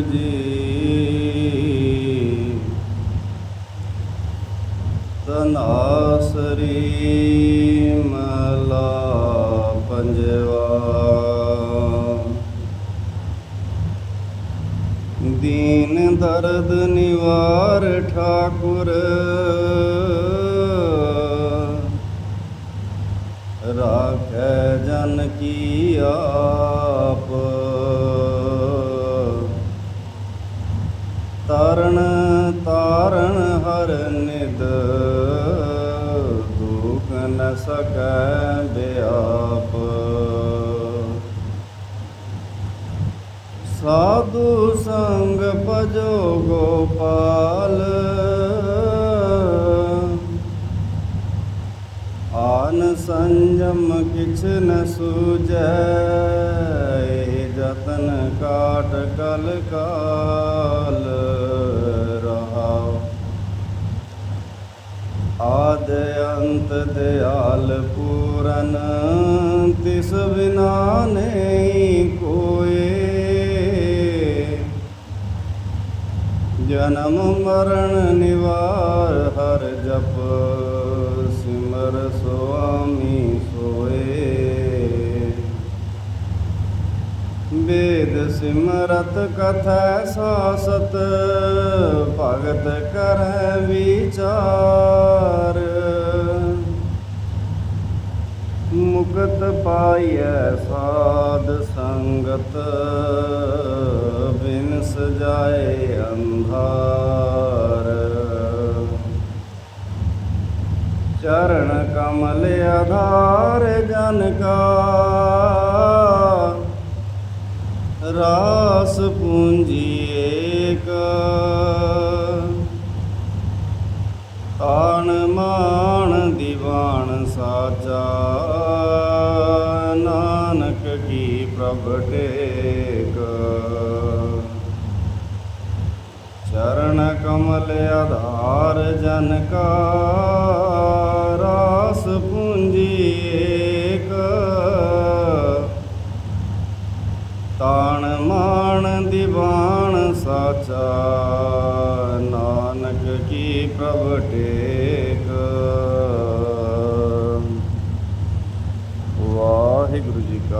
ਜੀ। ਤਨਾਸਰੀ ਮਲਾ ਪੰਜਵਾ। ਦੀਨ ਦਰਦ ਨਿਵਾਰ ਠਾਕੁਰ। ਰਾਖੈ ਜਨ ਕੀ ਆਪ ਤਾਰਨ ਹਰ ਨਿਦ ਦੁਖ ਨ ਸਕੈ ਬਿਆਪ। ਸਾਧੂ ਸੰਗ ਭਜੋ ਗੋਪਾਲ, ਆਨ ਸੰਜਮ ਕਿਛ ਨ ਸੂਜੈ ਜਤਨ ਕਾਟ ਕਲ ਕਾਲ। ਆਦ ਅੰਤ ਦਿਆਲ ਪੂਰਨ, ਤਿਸ ਬਿਨਾ ਨਹੀਂ ਕੋਏ। ਜਨਮ ਮਰਨ ਨਿਵਾਰ ਹਰ ਜਪ, ਸਿਮਰ ਸੁਆਮੀ ਸੋਏ। ਵੇਦ ਸਿਮਰਤ ਕਥੈ ਸਾਸਤ, ਭਗਤ ਕਰੈ ਵਿਚਾਰ। ਮੁਕਤ ਪਾਈਐ ਸਾਧ ਸੰਗਤ ਬਿਨ ਸਜਾਏ ਅੰਧਾਰ। ਚਰਨ ਕਮਲ ਆਧਾਰ ਜਨ ਕਾ, ਰਾਸ ਪੂੰਜੀ ਏਕ। ਤਾਣ ਮਾਣ ਦੀਵਾਨ ਸਾਚਾ ਕੀ ਟੇਕ। ਚਰਨ ਕਮਲ ਆਧਾਰ ਜਨ ਕਾ, ਰਾਸ ਪੂੰਜੀ ਏਕ। ਤਾਣ ਮਾਣ ਦੀਵਾਨ ਸਾਚਾ, ਨਾਨਕ ਕੀ ਪ੍ਰਭ ਟੇਕ ਵਾਹਿਗੁਰੂ ਜੀ ਕਾ